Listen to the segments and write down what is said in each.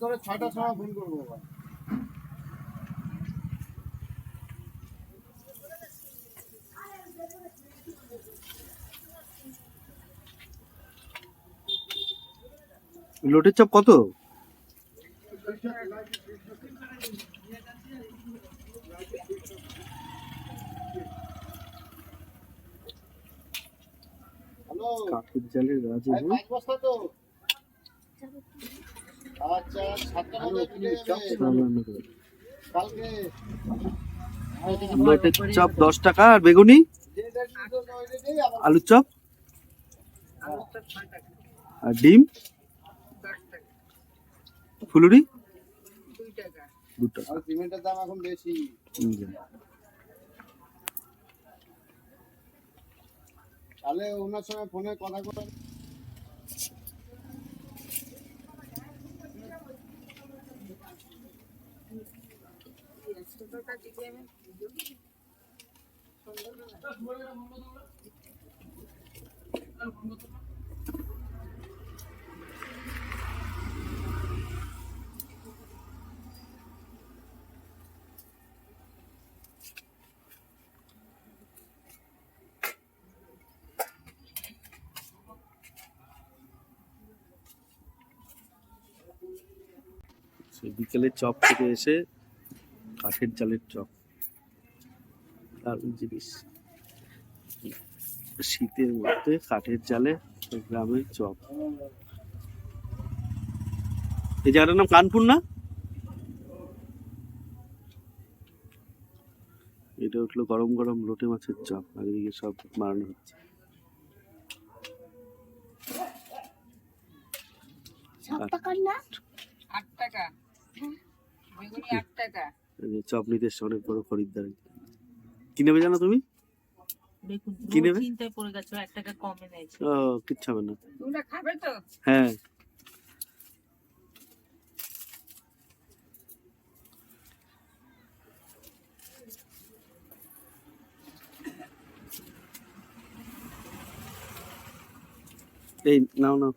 করে ছয়টার সময় ফোন করব বাবা লোটের চপ কত? কাঠের জালের রাজে আচ্ছা কালকে চপ দশ টাকা আর বেগুনি? আলুর চপ? আর ডিম? ফুলুরি? দাম এখন বেশি তাহলে ওনার সঙ্গে ফোনে কথা সেই বিকেলে চপ থেকে এসে কাঠের জালের চপ দারুণ জিনিস শীতের মধ্যে কাঠের জালে গ্রামের চপ। এই জায়গাটার নাম কানপুর না? এটা উঠল গরম গরম লোটে মাছের চপ আর এদিকে সব মারানো হচ্ছে। চপ নিতে এসছে অনেক বড় খরিদ্দার। কি নেবে জানো তুমি? দেখুন কি নেবে? চিন্তায় পড়ে গেছো এক টাকা কমে নিয়েছে। ও কিচ্ছু হবে না। তোমরা খাবে তো? হ্যাঁ। এই নাও নাও।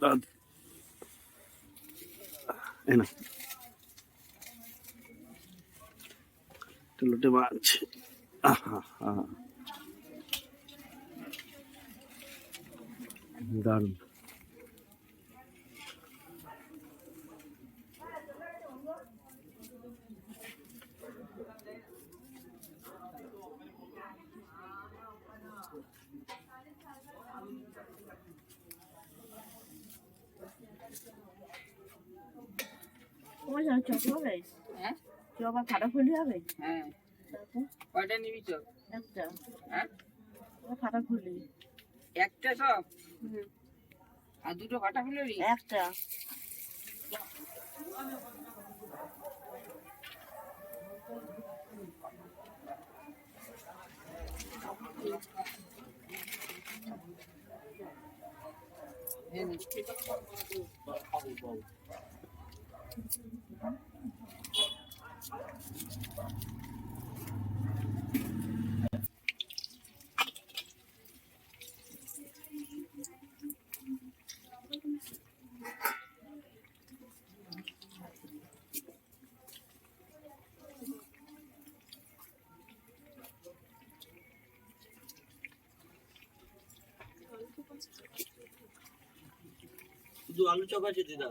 দাও। এই না লোটে মাছ। আহা আহা দারুণ তোমার জন্য চপ হবে হ্যাঁ চপ আর ফাটা ফুলি হবে হ্যাঁ তারপর কয়টা নিবি চপ একটা। হ্যাঁ? আর ফাটা একটা চপ আর দুটো কাটা ফুলেরই একটা। এই নে। আলু চপ আছে দিদা?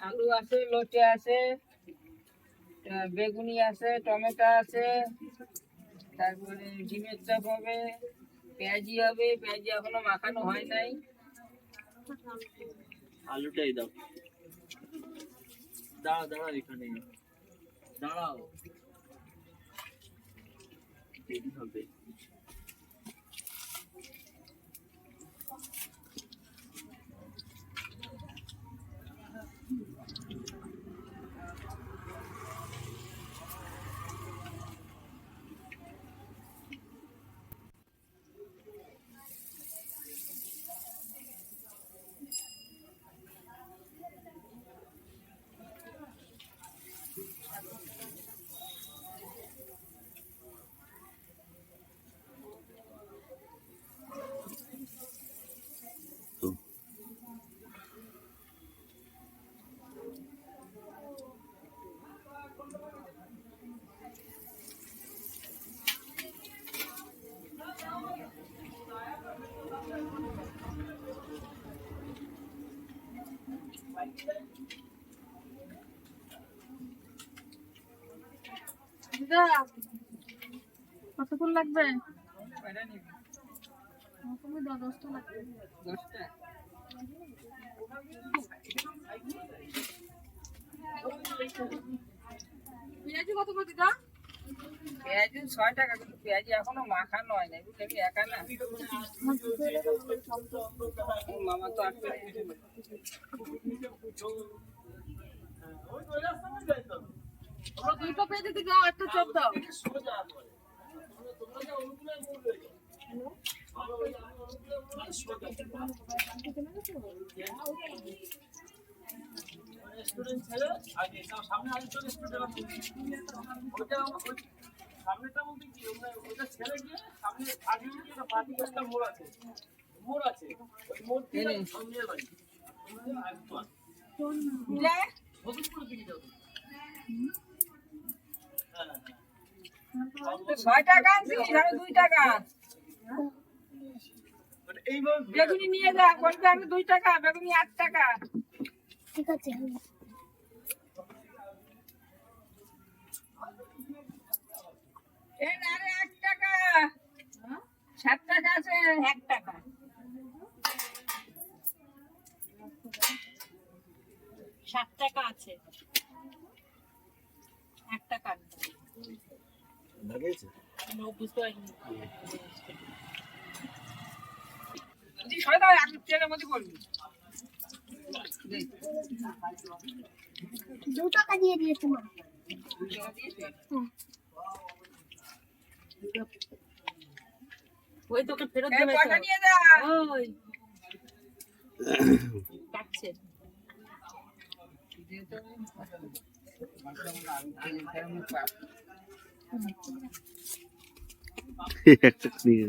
আলু আছে লোটে আছে বেগুনি আছে টমেটো আছে তারপরে ডিমের চপ হবে পেঁয়াজি হবে পেঁয়াজি এখনও মাখানো হয় নাই। আলুটাই দাও। দাঁড়া দাঁড়া এখানে। দাঁড়াও। দেরি হবে। কতক্ষণ লাগবে? তুমি দশটা লাগবে? দশটা? কত করে দিদা? পেঁয়াজি ছয় টাকা কিন্তু পেঁয়াজি এখনও মাখানো হয় না বুঝলি? আমি একা না। মামা তো আসবে দুটো পেঁয়াজি দি একটা চপ দাও। রেস্টুরেন্ট ছেড়ে আগে সামনে আছে ওইটা ওই সামনেটা বলতে কি ওটা ছেড়ে গিয়ে সামনে আগে গিয়ে একটা পার্টি একটা মোড় আছে। মোড় আছে। ওই মোড় থেকে সামনে বাড়ি। হ্যাঁ হ্যাঁ তো ছয় টাকা আনছিস আমি দুই টাকা। মানে এইভাবে বেগুনি নিয়ে যা বলবে আমি দুই টাকা বেগুনি আট টাকা। ঠিক আছে। এক টাকা। সাত টাকা আছে। এক টাকা। ষাট টাকা আছে। এক টাকা বুঝতে পারিনি। সরে দাও ট্রেনের মধ্যে করবি। দু টাকা দিয়ে দিয়েছে মা। ওই তোকে ফেরত দেবে পয়সা নিয়ে যা। ওই। কাটছে। একটা নিয়ে।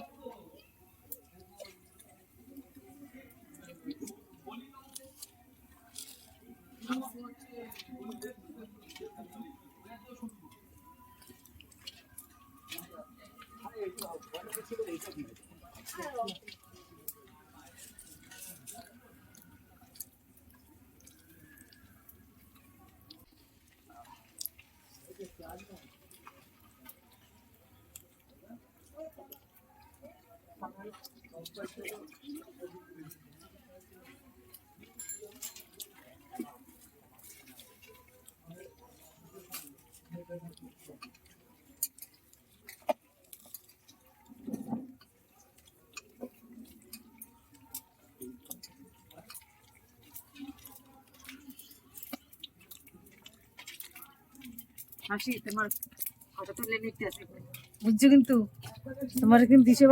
হাসি তোমার ফটো তুলে নিতে আসবে বুঝছ কিন্তু? তোমার কিন্তু দিশে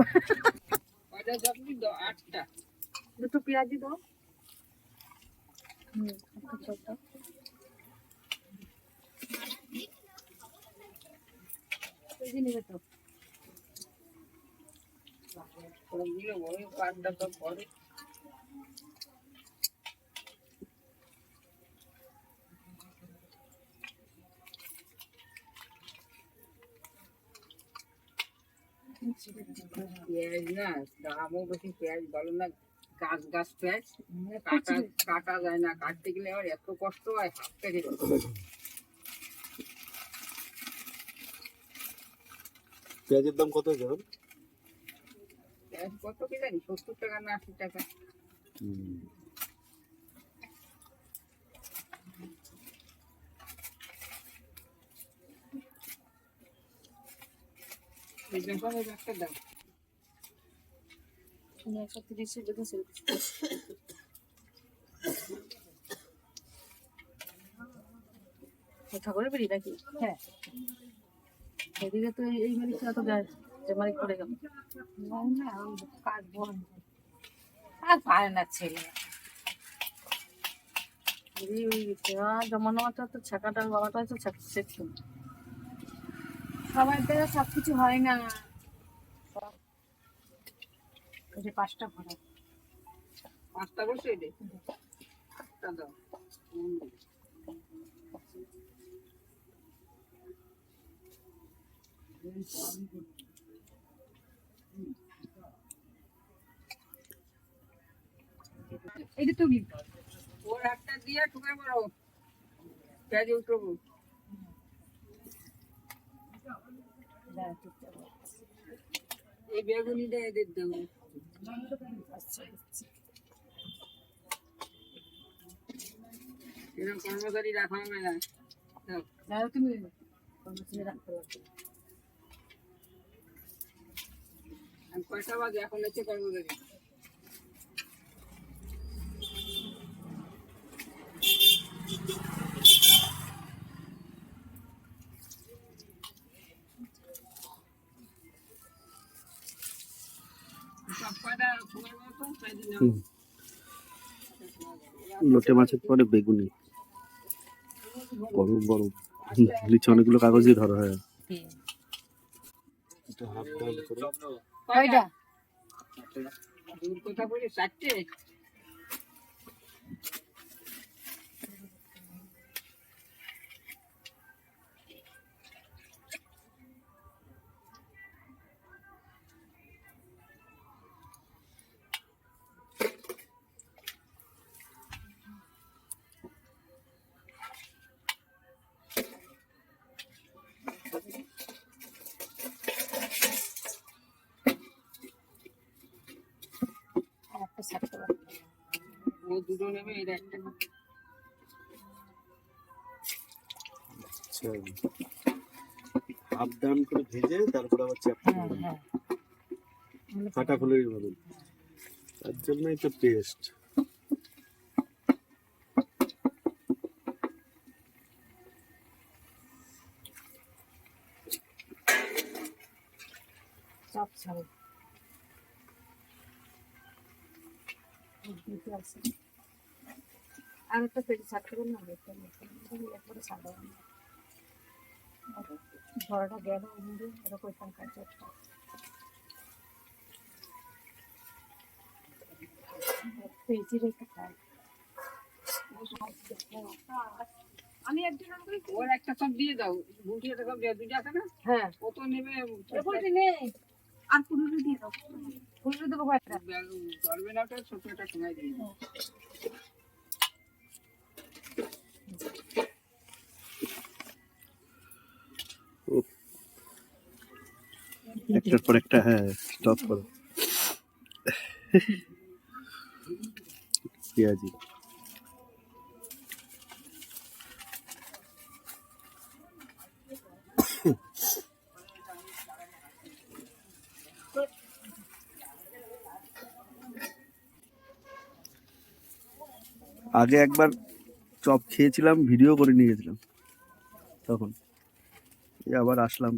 দুটো পেঁয়াজি দাও হুম একটা চপ দাও তো ওগুলো ওই কার্ডটা তো পরে পেঁয়াজ না দামও বেশি পেঁয়াজ বলো না গাছ গাছ পেঁয়াজ কাটা কাটা যায় না কাটতে গেলে আবার এত কষ্ট হয় হাত কেটে পেঁয়াজের দাম কত হয়েছে পেঁয়াজ কত কি জানি সত্তর টাকা না আশি টাকা। এই বেসনের একটা দাম একশো তিরিশে ঠাকুরের বাড়ি নাকি হ্যাঁ এদিকে তো এই- মালিকটা তো যায় যে মালিক করে গেল আর পারে না ছেলে জমানো তো ছাকাটার বাবাটা হচ্ছে শিখতো সবার দ্বারা সবকিছু হয় না। এই যে পাঁচটা ভরা। পাঁচটা বসে রে পাঁচটা দাও। হুম। এইটা তুমি ওর একটা দিয়ে ঠুকে মারো। পেঁয়াজ উঠবো এই এরকম কর্মচারী রাখা হবে না তুমি কর্মচারী রাখতে আর কয়টা বাজে এখন হচ্ছে কর্মচারী। লোটে মাছের পরে বেগুনি। বড় গরম। লিচে অনেকগুলো কাগজ দিয়ে ধরা হয়। এটা হাফ ডাল করে। কয়টা? দূর কথা বলে চারটে। দুটো নেবে একটা আচ্ছা। হাফ ডান করে ভেজে তারপর আবার হ্যাঁ করে হ্যাঁ ফুলের মতন। তার জন্যই তো টেস্ট চাপ ছাড়ে। আর একটা পেটি ছাড়তে না দেখতে একবারে ছাড়া বড়টা গেল ওমরে এরকম ওইখান কাছে একটা পেয়েছি রেখে খাই আমি একজন ওর একটা সব দিয়ে দাও। গুটি একটা সব দিয়ে দুটো আছে না? হ্যাঁ। ও তো নেবে এরপরে নেই আর পুরো দিয়ে দাও। পুরো দেবো কয়েকটা ধরবে না ওটা ছোট একটা সময় দিয়ে দাও। একটার পর একটা হ্যাঁ স্টপ করো। পেঁয়াজি। আগে একবার চপ খেয়েছিলাম, ভিডিও করে নিয়ে গেছিলাম, তখন। আবার আসলাম।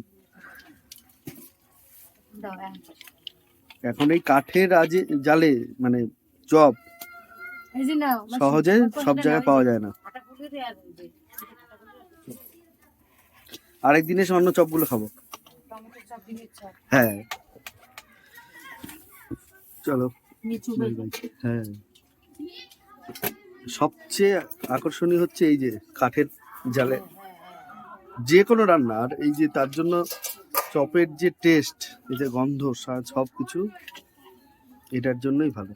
এখন এই কাঠের আজে জালে মানে চপ সহজে সব জায়গায় পাওয়া যায় না। আটা ফুলে দিয়ে আর এই এসে অন্য চপগুলো খাব। হ্যাঁ। চলো। হ্যাঁ। সবচেয়ে আকর্ষণীয় হচ্ছে এই যে কাঠের জালে। যে কোনো রান্না আর এই যে তার জন্য চপের যে টেস্ট এই যে গন্ধ সব কিছু এটার জন্যই ভালো।